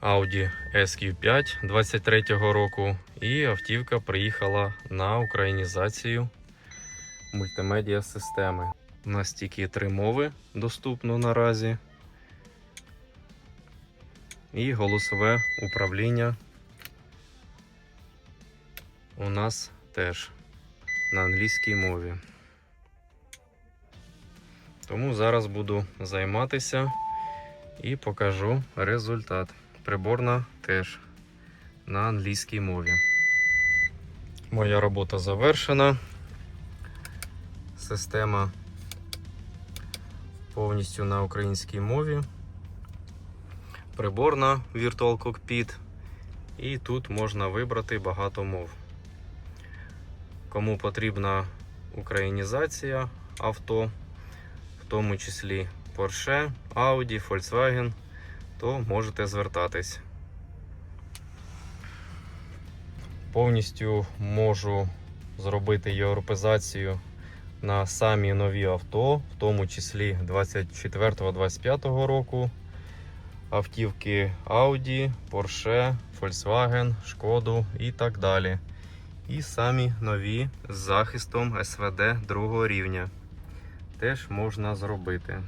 Audi SQ5 23 року, і автівка приїхала на українізацію мультимедіа системи. У нас тільки три мови доступно наразі. І голосове управління у нас теж на англійській мові. Тому зараз буду займатися і покажу результат. Приборна теж на англійській мові. Моя робота завершена. Система повністю на українській мові. Приборна Virtual Cockpit. І тут можна вибрати багато мов. Кому потрібна українізація авто, в тому числі Porsche, Audi, Volkswagen, то можете звертатись. Повністю можу зробити європезацію на самі нові авто, в тому числі 24-25 року. Автівки Audi, Porsche, Volkswagen, Шкоду і так далі. І самі нові з захистом СВД другого рівня. Теж можна зробити.